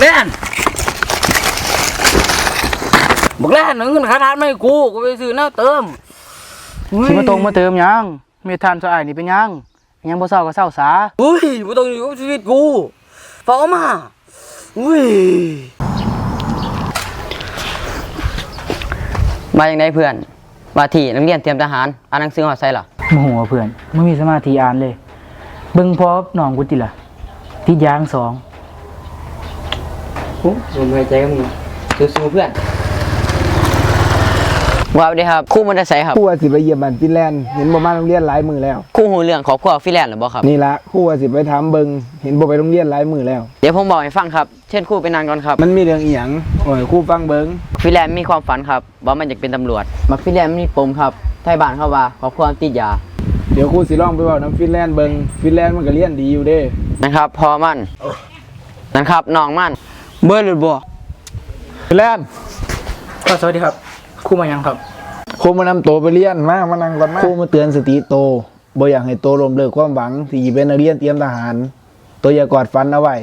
แล่นบอกแล่นเงินขาทานไม่กูกูไปซื้อน้าเติมสิมาตรงมาเติมยังเมทานสะอายนี่เป็นยังยังบ่เศร้าก็เศร้าสาอุ้ยบ่ต้องอยู่กับชีวิตกูฟ้อมาอุ้ยมาอย่างไรเพื่อนมาที่นักเรียนเตรียมทหารอ่านหนังสือหอดใส่หรอโมโหเพื่อนไม่มีสมาธิอ่านเลย เบิ่งพอหนองกุติล่ะที่ยางสอง ผมหายใจกับมึงสู้ๆเพื่อนว่าไปครับครู่มันจะใส่ครับครู่ว่าสิไปเยี่ยมบ้านฟินแลนด์เห็นบ่มาโรงเรียนหลายมือแล้วครู่หูเรื่องขอบครัวฟิแลนด์หรือบ่ครับ นี่ละครู่ว่าสิไปถามเบิงเห็นบ่ไปโรงเรียนหลายมือแล้ว เดี๋ยวผมบอกให้ฟังครับ เช่นครู่ไปนานก่อนครับ มันมีเรื่องอีหยังโอ้ยครู่ฟังเบิงฟิแลนด์มีความฝันครับ ว่ามันอยากเป็นตำรวจ มักฟิแลนด์มันมีปมครับไทยบ้านเขาว่าครอบครัวติดยา เดี๋ยวครู่สิลองไปเว้าน้ำฟินแลนด์เบิงฟินแลนด์มันก็เรียนดีอยู่เด้นะครับพอมันนะครับน้องมัน เบอร์หรือบ่ฟินแลนด์ก็สวัสดีครับครู่มายังครับ ครู่มานำโตไปเรียนมามานั่งก่อนมาครู่มาเตือนสติโตบ่อยากให้โตล้มเลิกความหวังที่จะเป็นนักเรียนเตรียมทหาร โตอย่ากอดฟันเอาไว้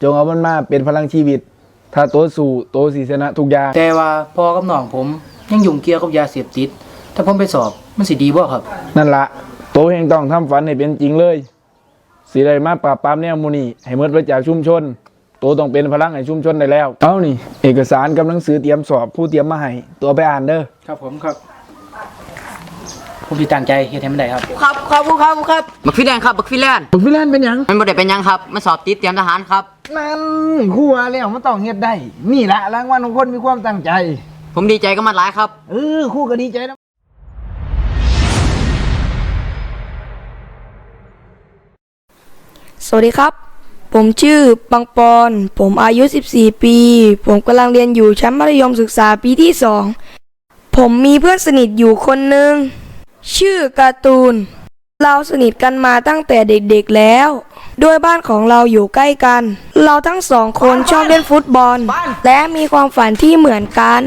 จงเอามันมาเป็นพลังชีวิต ถ้าโตสู้โตสิชนะทุกอย่างแต่ว่าพ่อกับน้องผมยังยุ่งเกี่ยวกับยาเสพติด ถ้าผมไปสอบมันสิดีบ่ครับ นั่นละโตเฮงต้องทำฝันให้เป็นจริงเลยสิได้มาปราบปรามแนวมูนีให้หมดไปจากชุมชน โตต้องเป็นพลังให้ชุมชนได้แล้ว เอานี่ เอกสารกับหนังสือเตรียมสอบผู้เตรียมมาให้ตัวไปอ่านเด้อครับผมครับ ผมสิตั้งใจเฮ็ดให้มันได้ครับ ครับครับครับครับบักฟิแลนด์ครับบักฟิแลนด์บักฟิแลนด์เป็นหยังมันบ่ได้เป็นหยังครับมันสอบติดเตรียมทหารครับ นั่นครู่ว่าแล้วมันต้องเฮ็ดได้ นี่ละรางวัลของคนมีความตั้งใจ ผมดีใจกับมันหลายครับ เออครู่ก็ดีใจนะสวัสดีครับ ผมชื่อปังปอน ผมอายุ 14 ปี ผมกำลังเรียนอยู่ชั้นมัธยมศึกษาปีที่2ผมมีเพื่อนสนิทอยู่คนหนึ่ง ชื่อการ์ตูน เราสนิทกันมาตั้งแต่เด็กๆแล้ว ด้วยบ้านของเราอยู่ใกล้กัน เราทั้งสองคนชอบเล่นฟุตบอล และมีความฝันที่เหมือนกัน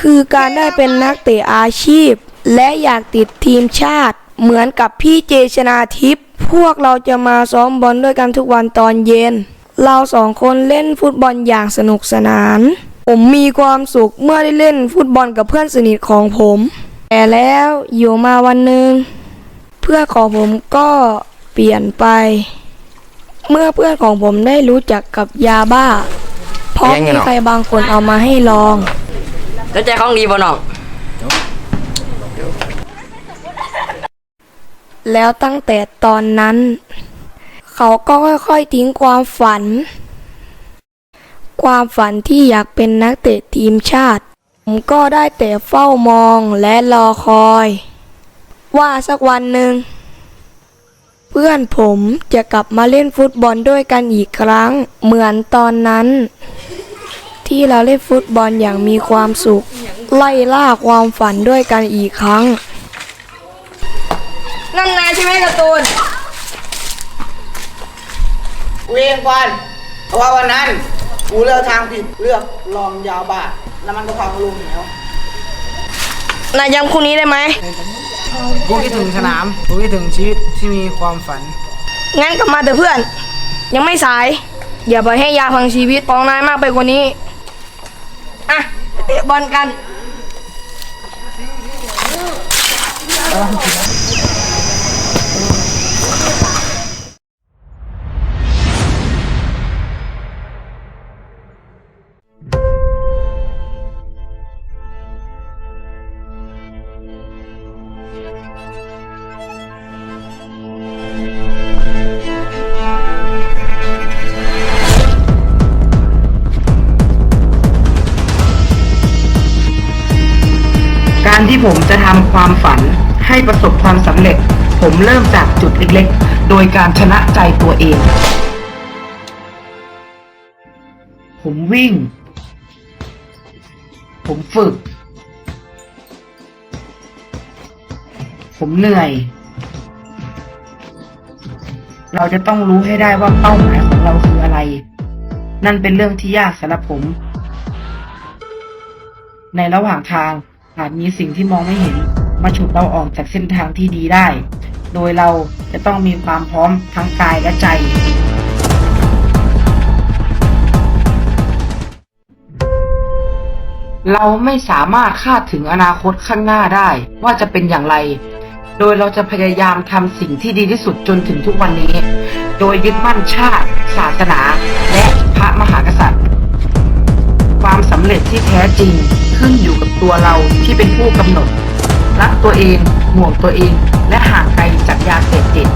คือการได้เป็นนักเตะอาชีพ และอยากติดทีมชาติ เหมือนกับพี่เจชนาทิพย์ พวกเราจะมาซ้อมบอลด้วยกันทุกวันตอนเย็น เราสองคนเล่นฟุตบอลอย่างสนุกสนาน ผมมีความสุขเมื่อได้เล่นฟุตบอลกับเพื่อนสนิทของผม แต่แล้วอยู่มาวันหนึ่งเพื่อนของผมก็เปลี่ยนไป เมื่อเพื่อนของผมได้รู้จักกับยาบ้า เพราะมีใครบางคนเอามาให้ลอง แล้วใจของดีบ่น้อง แล้วตั้งแต่ตอนนั้น เขาก็ค่อยๆทิ้งความฝัน ความฝันที่อยากเป็นนักเตะทีมชาติ ผมก็ได้แต่เฝ้ามองและรอคอย ว่าสักวันหนึ่ง เพื่อนผมจะกลับมาเล่นฟุตบอลด้วยกันอีกครั้ง เหมือนตอนนั้น ที่เราเล่นฟุตบอลอย่างมีความสุข ไล่ล่าความฝันด้วยกันอีกครั้ง นั่นนายใช่ไหมการ์ตูนกูเองก่อนเพราะว่าวันนั้น กูเลือกทางผิดเลือกลองยาวบาทแล้วมันก็พามาลงเหวนายจำคู่นี้ได้ไหม กูคิดถึงสนาม กูคิดถึงชีวิตที่มีความฝัน งั้นกลับมาเถอะเพื่อน ยังไม่สาย อย่าปล่อยให้ยาพังชีวิตของนายมากไปกว่านี้ อะเตะบอลกัน ที่ผมจะทำความฝันให้ประสบความสำเร็จ ผมเริ่มจากจุดเล็กๆ โดยการชนะใจตัวเอง ผมวิ่ง ผมฝึก ผมเหนื่อย เราจะต้องรู้ให้ได้ว่าเป้าหมายของเราคืออะไร นั่นเป็นเรื่องที่ยากสำหรับผม ในระหว่างทาง อาจมีสิ่งที่มองไม่เห็น มาฉุดเราออกจากเส้นทางที่ดีได้ โดยเราจะต้องมีความพร้อมทั้งกายและใจเราไม่สามารถคาดถึงอนาคตข้างหน้าได้ว่าจะเป็นอย่างไร โดยเราจะพยายามทำสิ่งที่ดีที่สุดจนถึงทุกวันนี้ โดยยึดมั่นชาติ ศาสนา และพระมหากษัตริย์ ความสำเร็จที่แท้จริง ขึ้นอยู่กับตัวเราที่เป็นผู้กำหนดรักตัวเองห่วงตัวเอง และห่างไกลจากยาเสพติด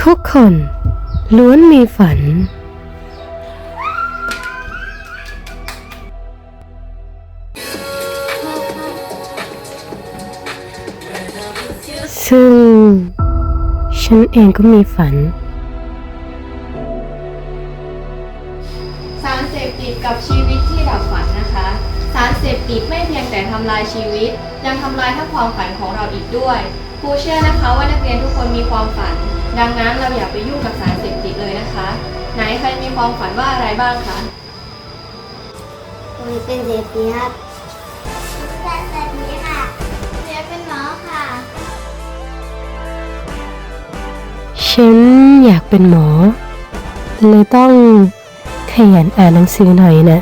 ทุกคนล้วนมีฝัน ฉันเองก็มีฝัน สารเสพติดกับชีวิตที่ดับฝันนะคะ สารเสพติดไม่เพียงแต่ทำลายชีวิต ยังทำลายทั้งความฝันของเราอีกด้วยครูเชื่อนะคะว่านักเรียนทุกคนมีความฝัน ดังนั้นเราอย่าไปยุ่งกับสารเสพติดเลยนะคะ ไหนใครมีความฝันว่าอะไรบ้างคะผมเป็นเด็กดีครับ ฉันอยากเป็นหมอ เลยต้องขยันอ่านหนังสือหน่อยนะ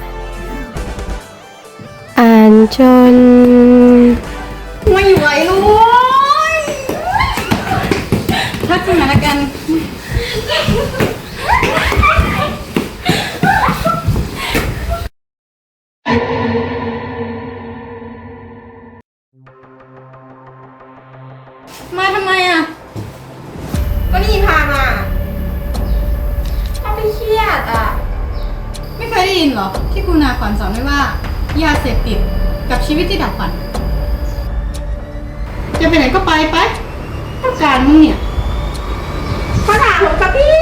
อ่านจน ไม่ไหวเลยทักสถานการณ์มาทำไมอะ ไม่เคยได้ยินเหรอ ที่คุณนาขวัญสอนไว้ว่า ยาเสพติดกับชีวิตที่ดับฝัน จะไปไหนก็ไปไปต้องการมึงเนี่ยเขาถามผมครับพี่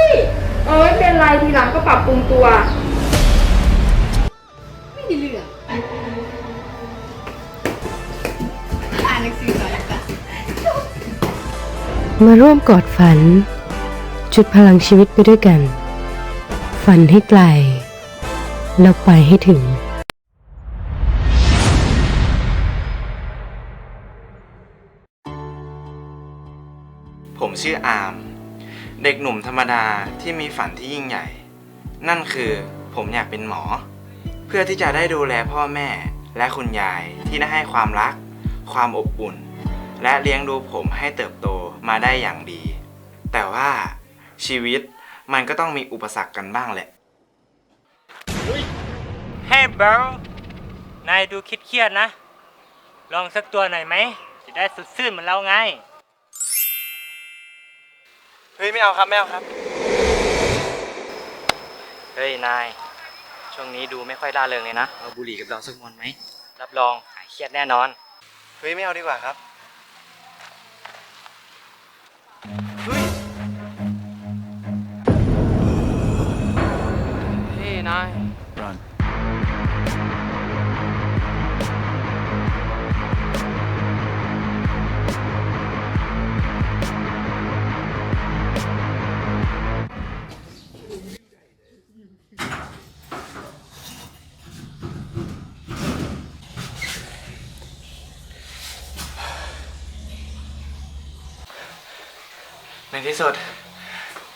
เออไม่เป็นไรทีหลังก็ปรับปรุงตัว ไม่ได้เรื่องอ่านหนังสือก่อนละกัน มาร่วมกอดฝัน จุดพลังชีวิตไปด้วยกัน ฝันให้ไกล แล้วไปให้ถึงผมชื่ออาร์ม เด็กหนุ่มธรรมดาที่มีฝันที่ยิ่งใหญ่ นั่นคือผมอยากเป็นหมอ เพื่อที่จะได้ดูแลพ่อแม่และคุณยายที่ได้ให้ความรัก ความอบอุ่น และเลี้ยงดูผมให้เติบโตมาได้อย่างดี แต่ว่าชีวิตมันก็ต้องมีอุปสรรคกันบ้างแหละ เฮ้ยบรนายดูคิดเครียดๆนะ ลองสักตัวหน่อยไหม จะได้สดชื่นเหมือนเราไง เฮ้ย ไม่เอาครับ ไม่เอาครับ เฮ้ย นาย ช่วงนี้ดูไม่ค่อยร่าเริงเลยนะ เอาบุหรี่กับเราสักมวนไหม รับรองหายเครียดแน่นอน เฮ้ย ไม่เอาดีกว่าครับ ที่สุด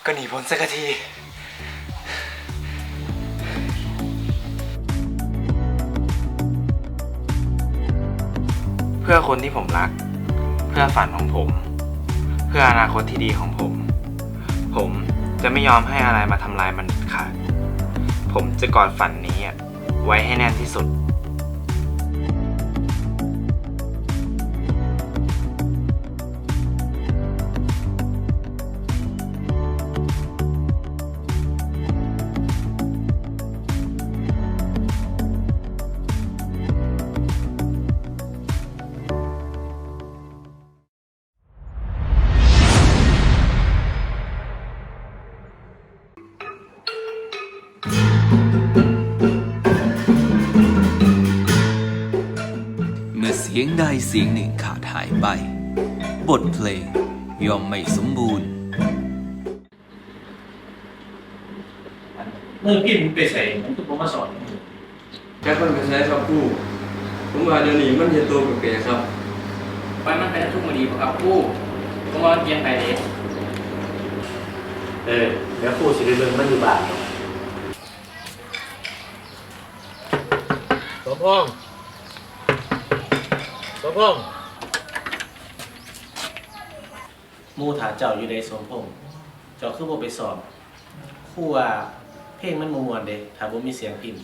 ก็หนีพ้นสักที เพื่อคนที่ผมรัก เพื่อฝันของผม เพื่ออนาคตที่ดีของผม ผมจะไม่ยอมให้อะไรมาทำลายมันขาดผมจะกอดฝันนี้อะไว้ให้แน่นที่สุด ยงใดเสียงหนึ่งขาดหายไป บทเพลงย่อมไม่สมบูรณ์เมื่อพี่มันไปใส่มันก็ผมมาสอนแค่คนไปใช้ครับครู่ผมว่าเดี๋ยวนี้มันเห็นตัวแปลกๆครับไปมันเป็นทุกมือดีป่ะครับผู้ผมว่าเปลี่ยนไปเลยเออเดี๋ยวผู้สิได้เบิ่งมันอยู่บ้านสมพงษ์ สมพงษ์หมู่ถาเจ้าอยู่ในสมพงษ์เจ้าคือบ่ไปสอบครู่ว่าเพลงมันมวนๆเด้ถ้าบ่มีเสียงพิมพ์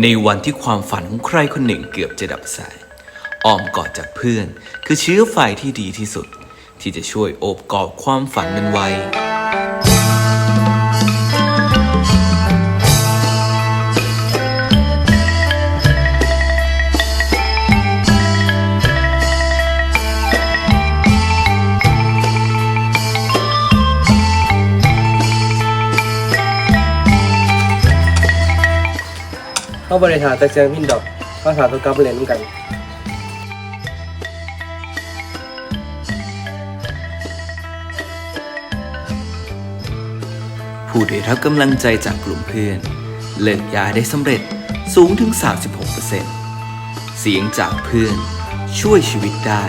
ในวันที่ความฝันของใครคนหนึ่งเกือบจะดับสายอ้อมกอดจากเพื่อน คือเชื้อไฟที่ดีที่สุด ที่จะช่วยโอบกอดความฝันนั้นไว้ บริหารแต่เชียงพินดอกภาษาตัวกลับเล่นกันผู้ได้รับกำลังใจจากกลุ่มเพื่อน เลิกยาได้สำเร็จสูงถึง 36%เสียงจากเพื่อนช่วยชีวิตได้